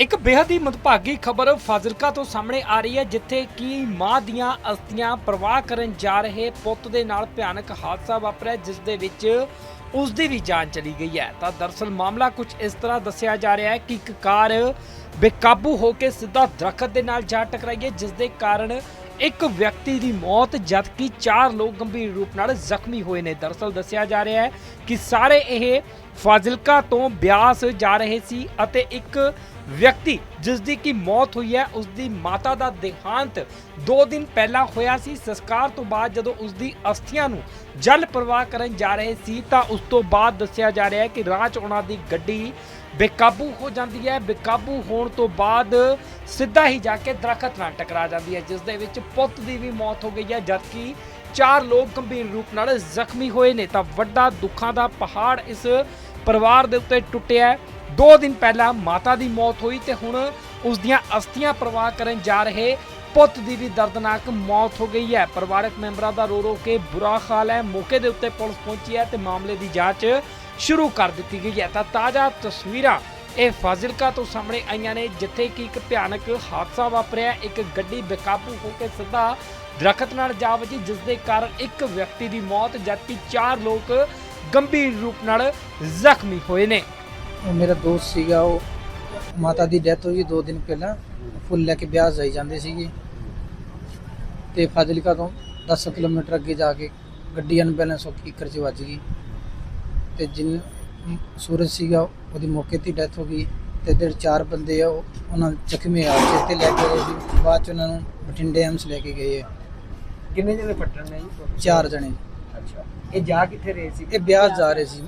ਇੱਕ ਬੇहद ਹੀ ਮੰਦਭਾਗੀ ਖਬਰ ਫਾਜ਼ਿਲਕਾ ਤੋਂ ਸਾਹਮਣੇ ਆ ਰਹੀ ਹੈ, ਜਿੱਥੇ ਕਿ ਮਾਂ ਦੀਆਂ ਅਸਥੀਆਂ ਪ੍ਰਵਾਹ ਕਰਨ ਜਾ ਰਹੇ ਪੁੱਤ ਦੇ ਨਾਲ ਭਿਆਨਕ ਹਾਦਸਾ ਵਾਪਰਿਆ, ਜਿਸ ਦੇ ਵਿੱਚ ਉਸ ਦੀ ਵੀ ਜਾਨ ਚਲੀ ਗਈ ਹੈ। ਤਾਂ ਦਰਸਲ ਮਾਮਲਾ ਕੁਝ ਇਸ ਤਰ੍ਹਾਂ ਦੱਸਿਆ ਜਾ ਰਿਹਾ ਹੈ ਕਿ ਇੱਕ ਕਾਰ ਬੇਕਾਬੂ ਹੋ ਕੇ ਸਿੱਧਾ ਦਰਖਤ ਦੇ ਨਾਲ ਜਾ ਟਕਰਾਈ ਹੈ, ਜਿਸ ਦੇ ਕਾਰਨ ਇੱਕ ਵਿਅਕਤੀ ਦੀ ਮੌਤ ਜਦਕਿ ਚਾਰ ਲੋਕ ਗੰਭੀਰ ਰੂਪ ਨਾਲ ਜ਼ਖਮੀ ਹੋਏ ਨੇ। ਦਰਸਲ ਦੱਸਿਆ ਜਾ ਰਿਹਾ ਹੈ ਕਿ ਸਾਰੇ ਇਹ ਫਾਜ਼ਿਲਕਾ ਤੋਂ ਬਿਆਸ ਜਾ ਰਹੇ ਸੀ ਅਤੇ ਇੱਕ ਵਿਅਕਤੀ ਜਿਸ ਦੀ ਕੀ ਮੌਤ ਹੋਈ ਹੈ ਉਸ ਦੀ ਮਾਤਾ ਦਾ ਦੇਹਾਂਤ 2 ਦਿਨ ਪਹਿਲਾਂ ਹੋਇਆ ਸੀ। ਸੰਸਕਾਰ ਤੋਂ ਬਾਅਦ ਜਦੋਂ ਉਸ ਦੀ ਅਸਥੀਆਂ ਨੂੰ ਜਲ ਪ੍ਰਵਾਹ ਕਰਨ ਜਾ ਰਹੇ ਸੀ, ਤਾਂ ਉਸ ਤੋਂ ਬਾਅਦ ਦੱਸਿਆ ਜਾ ਰਿਹਾ ਹੈ ਕਿ ਰਾਹ 'ਚ ਉਹਨਾਂ ਦੀ ਗੱਡੀ ਬੇਕਾਬੂ ਹੋ ਜਾਂਦੀ ਹੈ। ਬੇਕਾਬੂ ਹੋਣ ਤੋਂ ਬਾਅਦ ਸਿੱਧਾ ਹੀ ਜਾ ਕੇ ਦਰਖਤ ਨਾਲ ਟਕਰਾ ਜਾਂਦੀ ਹੈ, ਜਿਸ ਦੇ ਵਿੱਚ ਪੁੱਤ ਦੀ ਵੀ ਮੌਤ ਹੋ ਗਈ ਹੈ, ਜਦਕਿ ਚਾਰ ਲੋਕ ਗੰਭੀਰ ਰੂਪ ਨਾਲ ਜ਼ਖਮੀ ਹੋਏ ਨੇ। ਤਾਂ ਵੱਡਾ ਦੁੱਖਾਂ ਦਾ ਪਹਾੜ ਇਸ ਪਰਿਵਾਰ ਦੇ ਉੱਤੇ ਟੁੱਟਿਆ ਹੈ। ਦੋ ਦਿਨ ਪਹਿਲਾਂ ਮਾਤਾ ਦੀ ਮੌਤ ਹੋਈ ਤੇ ਹੁਣ ਉਸ ਦੀਆਂ ਅਸਥੀਆਂ ਪ੍ਰਵਾਹ ਕਰਨ ਜਾ ਰਹੇ ਪੁੱਤ ਦੀ ਵੀ ਦਰਦਨਾਕ ਮੌਤ ਹੋ ਗਈ ਹੈ। ਪਰਿਵਾਰਕ ਮੈਂਬਰਾਂ ਦਾ ਰੋ ਰੋ ਕੇ ਬੁਰਾ ਹਾਲ ਹੈ। ਮੌਕੇ ਦੇ ਉੱਤੇ ਪੁਲਿਸ ਪਹੁੰਚੀ ਹੈ ਤੇ ਮਾਮਲੇ ਦੀ ਜਾਂਚ ਸ਼ੁਰੂ ਕਰ ਦਿੱਤੀ ਗਈ ਹੈ। ਤਾਂ ਤਾਜ਼ਾ ਤਸਵੀਰਾਂ ਇਹ ਫਾਜ਼ਿਲਕਾ ਤੋਂ ਸਾਹਮਣੇ ਆਈਆਂ ਨੇ, ਜਿੱਥੇ ਕਿ ਇੱਕ ਭਿਆਨਕ ਹਾਦਸਾ ਵਾਪਰਿਆ। ਇੱਕ ਗੱਡੀ ਬੇਕਾਬੂ ਹੋ ਕੇ ਸਿੱਧਾ ਦਰਖਤ ਨਾਲ ਜਾ ਵੱਜੀ ਜਿਸ ਦੇ ਕਾਰਨ ਇੱਕ ਵਿਅਕਤੀ ਦੀ ਮੌਤ, ਜਦਕਿ ਚਾਰ ਲੋਕ ਗੰਭੀਰ ਰੂਪ ਨਾਲ ਜ਼ਖਮੀ ਹੋਏ ਨੇ। ਉਹ ਮੇਰਾ ਦੋਸਤ ਸੀਗਾ ਉਹ ਮਾਤਾ ਦੀ ਡੈਥ ਹੋਈ 2 ਦਿਨ ਪਹਿਲਾਂ। ਫੁੱਲ ਲੈ ਕੇ ਵਿਆਹ ਜਾਈ ਜਾਂਦੇ ਸੀਗੇ। ਤੇ ਫਾਜ਼ਿਲਕਾ ਤੋਂ 10 ਕਿਲੋਮੀਟਰ ਅੱਗੇ ਜਾ ਕੇ ਗੱਡੀ ਅਨਬੈਲੈਂਸ ਹੋ ਕੇ ਕਿੱਕਰ 'ਚ ਵੱਜ ਗਈ। ਤੇ ਜਿਨ ਸੂਰਜ ਸੀਗਾ ਉਹਦੀ ਮੌਕੇ ਤੇ ਡੈਥ ਹੋ ਗਈ। ਤੇ ਜਿਹੜੇ ਚਾਰ ਬੰਦੇ ਆ ਉਹ ਉਹਨਾਂ ਜ਼ਖਮੀ ਆ ਤੇ ਲੈ ਕੇ ਗਏ ਸੀ। ਬਾਅਦ ਚ ਉਹਨਾਂ ਨੂੰ ਬਠਿੰਡੇ ਐਮਸ ਲੈ ਕੇ ਗਏ ਆ। ਕਿੰਨੇ ਜਣੇ ਫੱਟਣ ਨੇ ਜੀ? ਚਾਰ ਜਣੇ। ਅੱਛਾ। ਇਹ ਜਾ ਕਿੱਥੇ ਰਹੇ ਸੀ? ਇਹ ਵਿਆਹ ਜਾ ਰਹੇ ਸੀ।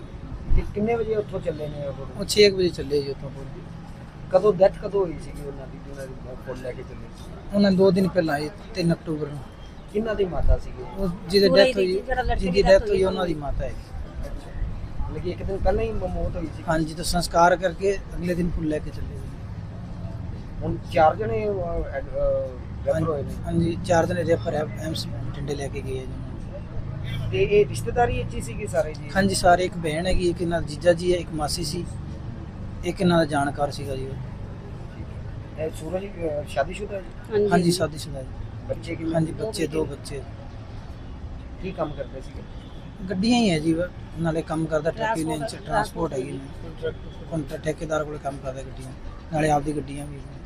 ਕਿੰਨੇ ਵਜੇ ਉੱਥੋਂ ਚੱਲੇ ਨੇ ਉਹ? ਉਹ 6 ਵਜੇ ਚੱਲੇ ਜੀ ਉੱਥੋਂ ਕਦੋਂ ਡੈਥ ਕਦੋਂ ਹੋਈ ਸੀਗੀ ਉਹਨਾਂ ਦੀ ਜਿਹਨਾਂ ਦੀ ਫੁੱਲ ਲੈ ਕੇ ਚੱਲੇ? ਸੀ ਉਹਨਾਂ ਦੋ ਦਿਨ ਪਹਿਲਾਂ ਆਏ 3 ਅਕਤੂਬਰ ਨੂੰ। ਕਿੰਨਾਂ ਦੀ ਮਾਤਾ ਸੀਗੀ? ਉਹ ਜਿਹਦੀ ਡੈਥ ਹੋਈ ਜਿਹਦੀ ਡੈਥ ਹੋਈ ਉਹਨਾਂ ਦੀ ਮਾਤਾ ਹੈ ਲੇਕਿਨ ਇੱਕ ਦਿਨ ਪਹਿਲਾਂ ਹੀ ਮੌਤ ਹੋਈ ਸੀ ਹਾਂਜੀ ਤਾਂ ਸੰਸਕਾਰ ਕਰਕੇ ਅਗਲੇ ਦਿਨ ਫੁੱਲ ਲੈ ਕੇ ਚੱਲੇ ਗਏ। ਹੁਣ ਚਾਰ ਜਣੇ ਰੈਫਰ ਹੋਏ ਨੇ? ਹਾਂਜੀ ਚਾਰ ਦਿਨ ਰੈਫਰ ਐਮਸ ਬਠਿੰਡੇ ਲੈ ਕੇ ਗਏ ਜੀ। ਹਾਂਜੀ ਸਾਰੇ ਇੱਕ ਭੈਣ ਹੈਗੀ ਇੱਕ ਇਹਨਾਂ ਜੀਜਾ ਜੀ ਹੈ ਇੱਕ ਮਾਸੀ ਸੀ ਇੱਕ ਇਹਨਾਂ ਜਾਣਕਾਰ ਸੀਗਾ ਜੀ ਹਾਂਜੀ। ਸਾਦੀ ਸੁਦਾ ਜੀ। ਬੱਚੇ ਕਿੰਨੇ ਹਾਂਜੀ ਬੱਚੇ ਦੋ ਬੱਚੇ। ਕੀ ਕੰਮ ਕਰਦੇ ਸੀਗੇ? ਗੱਡੀਆਂ ਹੀ ਹੈ ਜੀ ਨਾਲੇ ਕੰਮ ਕਰਦਾ ਟਰੱਕੀ ਨੇ ਟਰਾਂਸਪੋਰਟ ਹੈਗੀ ਨੇ। ਕੰਟਰੈਕਟ ਠੇਕੇਦਾਰ ਕੋਲ ਕੰਮ ਕਰਦਾ ਗੱਡੀਆਂ ਨਾਲੇ ਆਪਦੀ ਗੱਡੀਆਂ ਵੀ। ਨੇ।